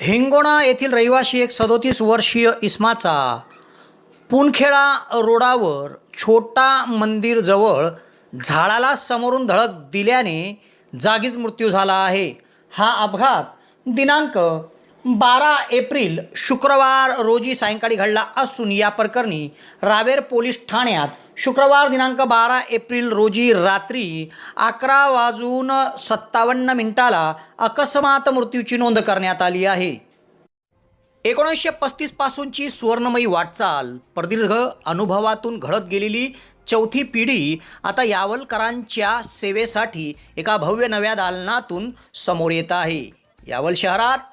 हिंगोणा येथील रहिवाशी एक सदोतीस वर्षीय इस्माचा पुनखेडा रोडावर छोटा मंदिरजवळ झाडाला समोरून धडक दिल्याने जागीच मृत्यू झाला आहे. हा अपघात दिनांक बारा एप्रिल शुक्रवार रोजी सायंकाळी घडला असून या प्रकरणी रावेर पोलीस ठाण्यात शुक्रवार दिनांक बारा एप्रिल रोजी रात्री अकरा वाजून सत्तावन्न मिनिटाला अकस्मात मृत्यूची नोंद करण्यात आली आहे. एकोणीसशे पस्तीसपासूनची सुवर्णमयी वाटचाल प्रदीर्घ अनुभवातून घडत गेलेली चौथी पिढी आता यावलकरांच्या सेवेसाठी एका भव्य नव्या दालनातून समोर येत आहे. यावल शहरात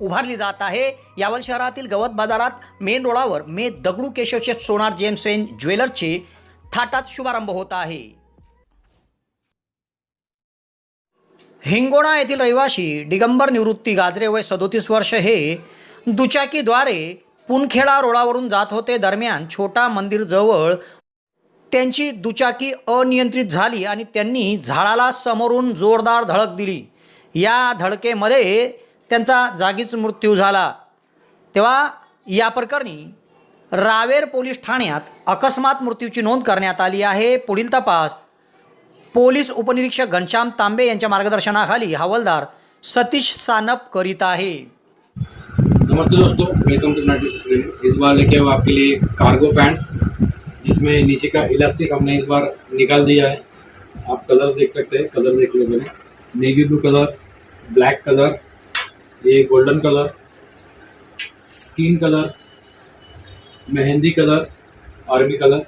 उभारली जात आहे. यावल शहरातील गवत बाजारात मेन रोडावर मे दगडू केशवशेठ सोनार जेम्स एन ज्वेलर्सचे थाटात शुभारंभ होत आहे. हिंगोणा येथील रहिवासी दिगंबर निवृत्ती गाजरे वय सदोतीस वर्ष हे दुचाकीद्वारे पुनखेडा रोडावरून जात होते. दरम्यान छोटा मंदिरजवळ त्यांची दुचाकी अनियंत्रित झाली आणि त्यांनी झाडाला समोरून जोरदार धडक दिली. या धडकेमध्ये त्यांचा जागीच मृत्यू झाला. तेव्हा या प्रकरणी रावेर पोलीस ठाण्यात अकस्मात मृत्यूची नोंद करण्यात आली आहे. पुढील तपास. पोलीस उपनिरीक्षक घनश्याम तांबे यांच्या मार्गदर्शनाखाली हवालदार सतीश सानप करीत आहे. नमस्ते दोस्तों वेलकम टू नाइटी सिस्टम इस बार लेके आए आपके लिए कार्गो पैंट्स जिसमें नीचे का इलास्टिक हमने इस बार निकाल दिया है। आप कलर्स देख सकते हैं कलर देख लो मैंने। Navy blue colour black colour ये golden colour, skin colour, mehndi colour, army colour,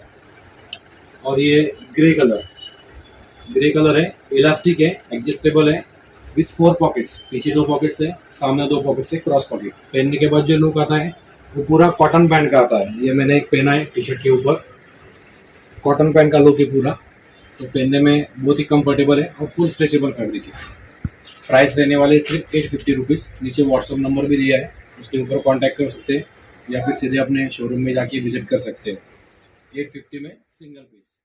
और ये ग्रे कलर। ग्रे कलर है, इलास्टिक है, एडजस्टेबल है विथ फोर पॉकेट्स पीछे दो पॉकेट्स है, सामने दो पॉकेट्स है क्रॉस पॉकेट पहनने के बाद जो लुक आता है, वो पूरा कॉटन पैंट का आता है। ये मैंने एक पहना है टी शर्ट के ऊपर। कॉटन पैंट का लुक है पूरा। तो पहनने में बहुत ही कंफर्टेबल है और फुल स्ट्रेचेबल फैब्रिक है। प्राइस रहने वाले सिर्फ एट फिफ्टी रुपीज़ नीचे व्हाट्सअप नंबर भी दिया है। उसके ऊपर कांटेक्ट कर सकते हैं या फिर सीधे अपने शोरूम में जाके विजिट कर सकते हैं। एट फिफ्टी में सिंगल पीस